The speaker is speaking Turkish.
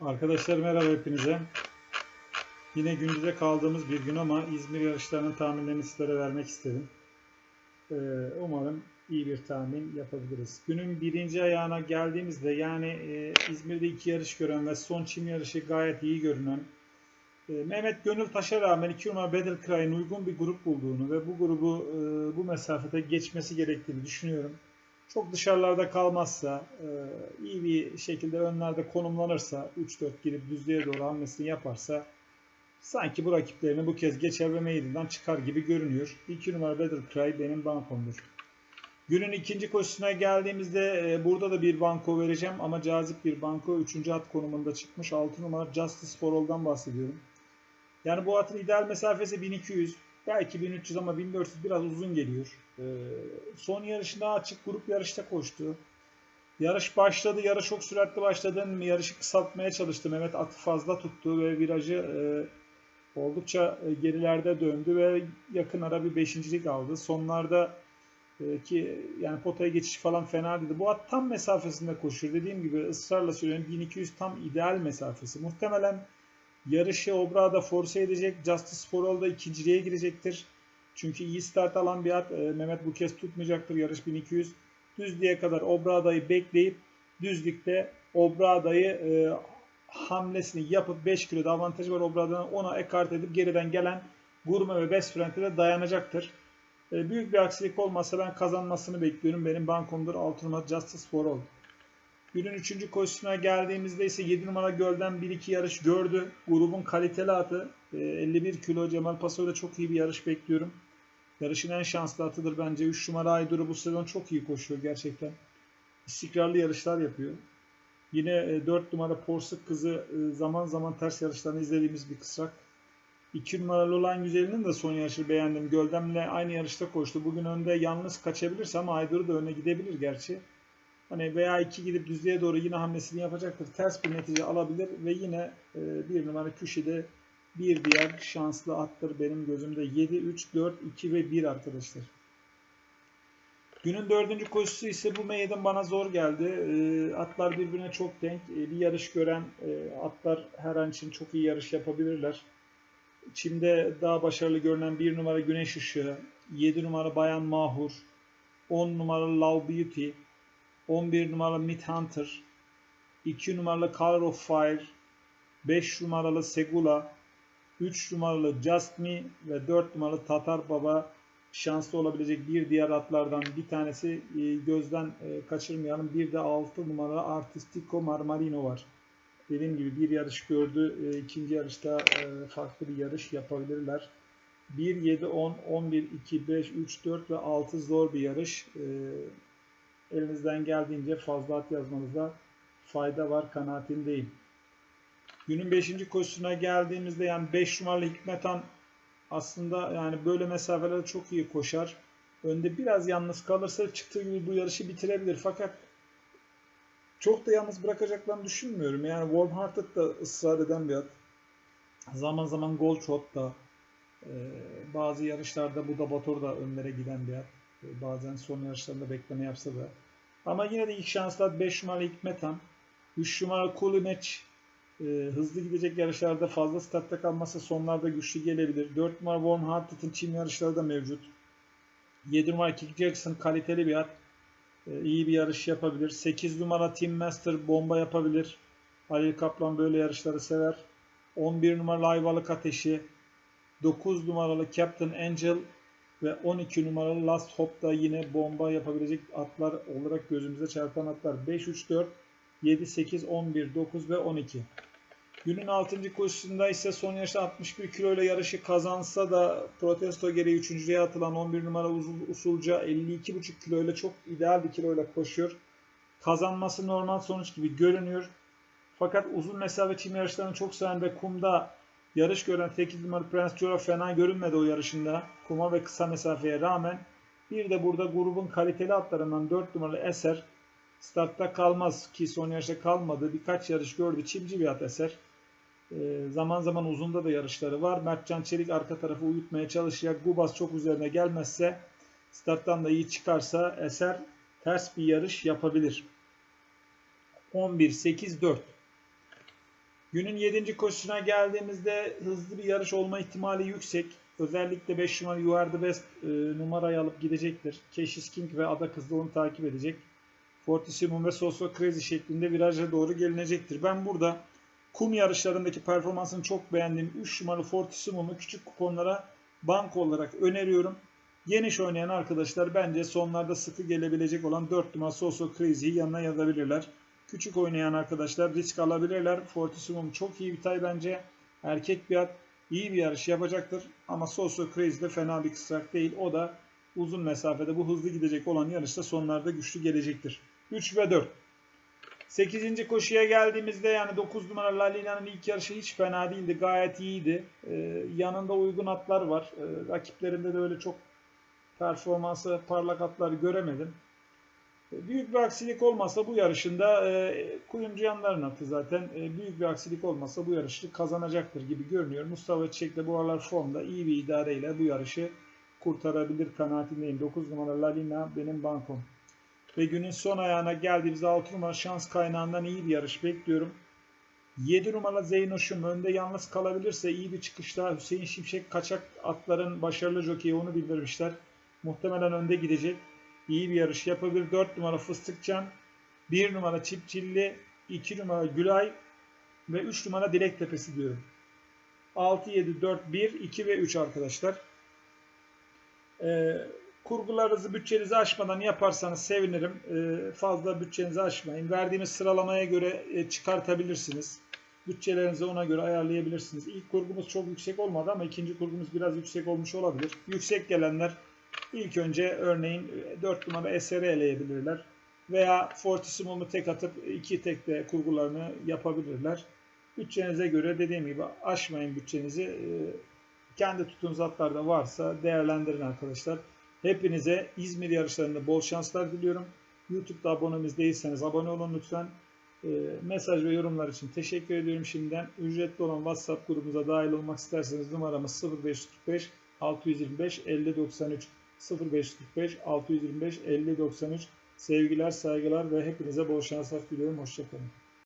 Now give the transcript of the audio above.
Arkadaşlar merhaba hepinize. Yine gündüze kaldığımız bir gün ama İzmir yarışlarının tahminlerini sizlere vermek istedim. Ee, umarım iyi bir tahmin yapabiliriz. Günün birinci ayağına geldiğimizde yani e, İzmir'de iki yarış gören ve son çim yarışı gayet iyi görünen e, Mehmet Gönültaş'a rağmen 2 numara Battle Cry'ın uygun bir grup bulduğunu ve bu grubu e, bu mesafede geçmesi gerektiğini düşünüyorum çok dışarılarda kalmazsa, e, iyi bir şekilde önlerde konumlanırsa, 3-4 girip düzlüğe doğru hamlesini yaparsa sanki bu rakiplerini bu kez geçer ve meydandan çıkar gibi görünüyor. 2 numara Battle Cry benim bankomdur. Günün ikinci koşusuna geldiğimizde e, burada da bir banko vereceğim ama cazip bir banko 3. at konumunda çıkmış. 6 numara Justice for All'dan bahsediyorum. Yani bu atın ideal mesafesi 1200. Belki 1300 ama 1400 biraz uzun geliyor. Ee, son yarışında açık grup yarışta koştu. Yarış başladı. Yarış çok süratli başladı. Yarışı kısaltmaya çalıştı. Mehmet atı fazla tuttu ve virajı e, oldukça e, gerilerde döndü ve yakın ara bir beşincilik aldı. Sonlarda e, ki yani potaya geçiş falan fena değildi. Bu at tam mesafesinde koşuyor. Dediğim gibi ısrarla söylüyorum 1200 tam ideal mesafesi. Muhtemelen Yarışı Obra'da force edecek. Justice for All da ikinciliğe girecektir. Çünkü iyi start alan bir at. E, Mehmet bu kez tutmayacaktır. Yarış 1200. Düzlüğe kadar Obrada'yı bekleyip düzlükte Obrada'yı e, hamlesini yapıp 5 kiloda avantajı var Obrada'dan ona ekart edip geriden gelen Gurme ve Best Friend'e de dayanacaktır. E, büyük bir aksilik olmazsa ben kazanmasını bekliyorum. Benim bankomdur 6 numara Justice for All. Günün 3. koşusuna geldiğimizde ise 7 numara Göl'den 1-2 yarış gördü. Grubun kaliteli atı. 51 e, kilo Cemal Paso'da çok iyi bir yarış bekliyorum. Yarışın en şanslı atıdır bence. 3 numara Aydur'u bu sezon çok iyi koşuyor gerçekten. İstikrarlı yarışlar yapıyor. Yine 4 e, numara Porsuk kızı e, zaman zaman ters yarışlarını izlediğimiz bir kısrak. 2 numaralı olan Güzel'in de son yarışı beğendim. Göldem'le aynı yarışta koştu. Bugün önde yalnız kaçabilirse ama Aydur'u da öne gidebilir gerçi. Hani veya 2 gidip düzlüğe doğru yine hamlesini yapacaktır. Ters bir netice alabilir ve yine e, bir numara köşede bir diğer şanslı attır benim gözümde. 7, 3, 4, 2 ve 1 arkadaşlar. Günün dördüncü koşusu ise bu meydan bana zor geldi. E, atlar birbirine çok denk. E, bir yarış gören e, atlar her an için çok iyi yarış yapabilirler. Çim'de daha başarılı görünen bir numara Güneş Işığı, 7 numara Bayan Mahur, 10 numara Love Beauty, 11 numaralı Mid Hunter, 2 numaralı Color of Fire, 5 numaralı Segula, 3 numaralı Just Me ve 4 numaralı Tatar Baba şanslı olabilecek bir diğer atlardan bir tanesi e, gözden e, kaçırmayalım. Bir de 6 numaralı Artistico Marmarino var. Dediğim gibi bir yarış gördü. E, ikinci yarışta farklı bir yarış yapabilirler. 1, 7, 10, 11, 2, 5, 3, 4 ve 6 zor bir yarış elinizden geldiğince fazla at yazmanızda fayda var kanaatindeyim. Günün 5. koşusuna geldiğimizde yani 5 numaralı Hikmetan aslında yani böyle mesafelerde çok iyi koşar. Önde biraz yalnız kalırsa çıktığı gibi bu yarışı bitirebilir. Fakat çok da yalnız bırakacaklarını düşünmüyorum. Yani Warm Hearted da ısrar eden bir at. Zaman zaman Gold Shot da e, bazı yarışlarda bu da Bator da önlere giden bir at. E, bazen son yarışlarında bekleme yapsa da. Ama yine de ilk şanslar 5 numaralı Hikmetan. 3 numaralı Kulimeç e, hızlı gidecek yarışlarda fazla startta kalmasa sonlarda güçlü gelebilir. 4 numara Von Hartlett'ın çim yarışları da mevcut. 7 numara Kick Jackson kaliteli bir at. E, iyi bir yarış yapabilir. 8 numara Team Master bomba yapabilir. Halil Kaplan böyle yarışları sever. 11 numaralı Ayvalık Ateşi. 9 numaralı Captain Angel ve 12 numaralı Last Hope da yine bomba yapabilecek atlar olarak gözümüze çarpan atlar. 5, 3, 4, 7, 8, 11, 9 ve 12. Günün 6. koşusunda ise son yarışta 61 kilo ile yarışı kazansa da protesto gereği 3.ye atılan 11 numara usulca 52,5 kilo ile çok ideal bir kilo ile koşuyor. Kazanması normal sonuç gibi görünüyor. Fakat uzun mesafe çim yarışlarını çok seven ve kumda Yarış gören 8 numaralı Prens Jora fena görünmedi o yarışında. Kuma ve kısa mesafeye rağmen. Bir de burada grubun kaliteli atlarından 4 numaralı Eser startta kalmaz ki son yarışta kalmadı. Birkaç yarış gördü. Çimci bir at Eser. Ee, zaman zaman uzunda da yarışları var. Mertcan Çelik arka tarafı uyutmaya çalışacak. Gubas çok üzerine gelmezse starttan da iyi çıkarsa Eser ters bir yarış yapabilir. 11-8-4 Günün 7. koşusuna geldiğimizde hızlı bir yarış olma ihtimali yüksek. Özellikle 5 numara You Are The Best e, numarayı alıp gidecektir. Keşiş King ve Ada Kız da onu takip edecek. Fortissimum ve Soso Crazy şeklinde viraja doğru gelinecektir. Ben burada kum yarışlarındaki performansını çok beğendiğim 3 numaralı Fortissimum'u küçük kuponlara banko olarak öneriyorum. Geniş oynayan arkadaşlar bence sonlarda sıkı gelebilecek olan 4 numara Soso Crazy'yi yanına yazabilirler. Küçük oynayan arkadaşlar risk alabilirler. Fortissimum çok iyi bir tay bence. Erkek bir at iyi bir yarış yapacaktır. Ama Soso Crazy de fena bir kısrak değil. O da uzun mesafede bu hızlı gidecek olan yarışta sonlarda güçlü gelecektir. 3 ve 4. 8. koşuya geldiğimizde yani 9 numara Lalina'nın ilk yarışı hiç fena değildi. Gayet iyiydi. Ee, yanında uygun atlar var. Ee, rakiplerinde de öyle çok performansı parlak atlar göremedim. Ee, büyük bir aksilik olmasa bu yarışında e, kuyumcu yanların atı zaten. E, büyük bir aksilik olmasa bu yarışı kazanacaktır gibi görünüyor. Mustafa Çiçek de bu aralar formda iyi bir idareyle bu yarışı kurtarabilir kanaatindeyim. 9 numara Lalina benim bankom. Ve günün son ayağına geldiğimizde 6 numara şans kaynağından iyi bir yarış bekliyorum. 7 numara Zeynoş'um önde yalnız kalabilirse iyi bir çıkışta Hüseyin Şimşek kaçak atların başarılı jokeyi onu bildirmişler. Muhtemelen önde gidecek. İyi bir yarış yapabilir. 4 numara Fıstıkcan, 1 numara Çipçilli, 2 numara Gülay ve 3 numara Dilek Tepesi diyorum. 6, 7, 4, 1, 2 ve 3 arkadaşlar. Ee, kurgularınızı bütçenizi aşmadan yaparsanız sevinirim. Ee, fazla bütçenizi aşmayın. Verdiğimiz sıralamaya göre e, çıkartabilirsiniz. Bütçelerinizi ona göre ayarlayabilirsiniz. İlk kurgumuz çok yüksek olmadı ama ikinci kurgumuz biraz yüksek olmuş olabilir. Yüksek gelenler ilk önce örneğin 4 numara SR eleyebilirler. Veya Fortissimum'u tek atıp iki tekte kurgularını yapabilirler. Bütçenize göre dediğim gibi aşmayın bütçenizi. Ee, kendi tuttuğunuz atlarda varsa değerlendirin arkadaşlar. Hepinize İzmir yarışlarında bol şanslar diliyorum. YouTube'da abonemiz değilseniz abone olun lütfen. E, mesaj ve yorumlar için teşekkür ediyorum şimdiden. Ücretli olan WhatsApp grubumuza dahil olmak isterseniz numaramız 0545 625 5093 0545 625 5093 Sevgiler, saygılar ve hepinize bol şanslar diliyorum. Hoşçakalın.